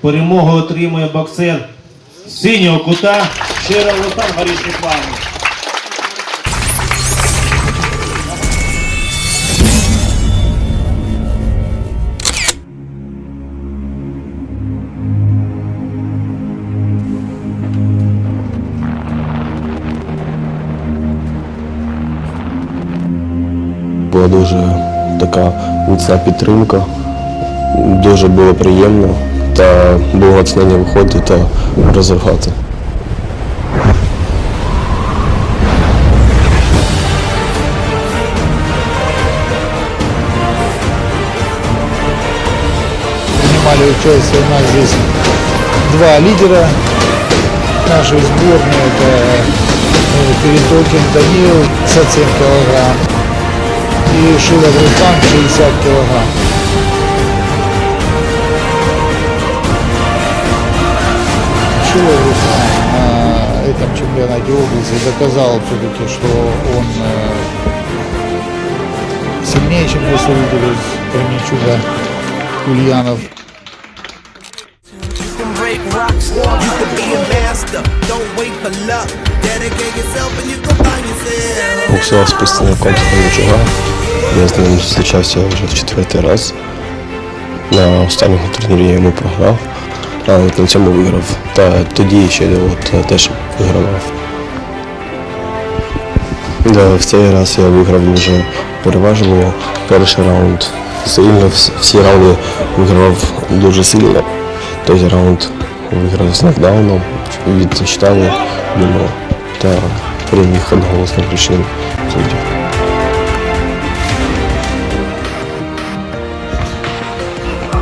перемогу отримує боксер синього кута Щиро Руслан Горішній плавний. Була дуже така міцна підтримка, дуже було приємно та було натхнення виходити та розвивати. принимали участие у нас здесь два лидера нашей сборной. Это э, Перетокин Данил 57 килограмм и Шилов Руслан 60 килограмм. Шилов Руслан на этом чемпионате области доказал все-таки, что он э, сильнее, чем представитель из Кременчуга Ульянов. You can break rocks, you can be a master. Don't wait for luck. Dedicate yourself and you can find yourself. Боксував з представником Кременчуга. Я з ним зустрічався вже в четвертий раз. На останньому турнірі я йому програв, А от на цьому виграв. Та тоді ще от, теж вигравав. Да, в цей раз я виграв вже переважливо перший раунд. Сильно всі раунди вигравав дуже сильно. Той раунд виграв з нокдауном, відчитали йому та переміг одноголосно рішенням суддів.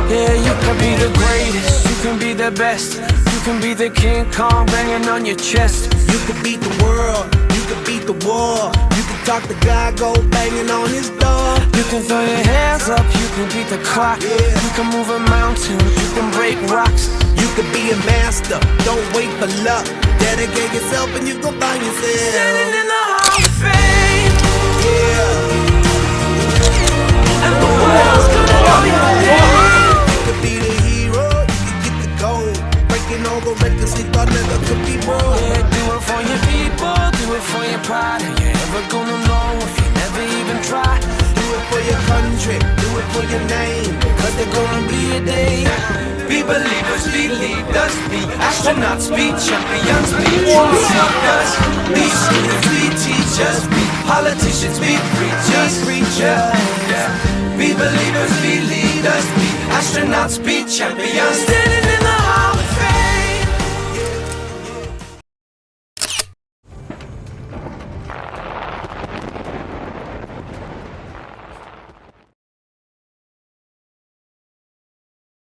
Yeah, you can be the greatest, you can be the best. You can be the King Kong banging on your chest. You can beat the world, you can beat the war. You can talk the guy, go banging on his door. You can throw your hands up, you can beat the clock. yeah. You can move a mountain, you can break rocks. You can be a master, don't wait for luck. Dedicate yourself and you gon' find yourself. Standing in the Hall Breaking all the records they thought never could be broke. Yeah, do it for your people, do it for your pride. Are you ever gonna know if you never even try? Do it for your country, do it for your name. Cause there's gonna be a day. Be believers, be leaders, be astronauts, be champions, be true seekers, be students, be teachers, be politicians, be preachers, preachers. Yeah. Be believers, be leaders, be astronauts, be champions.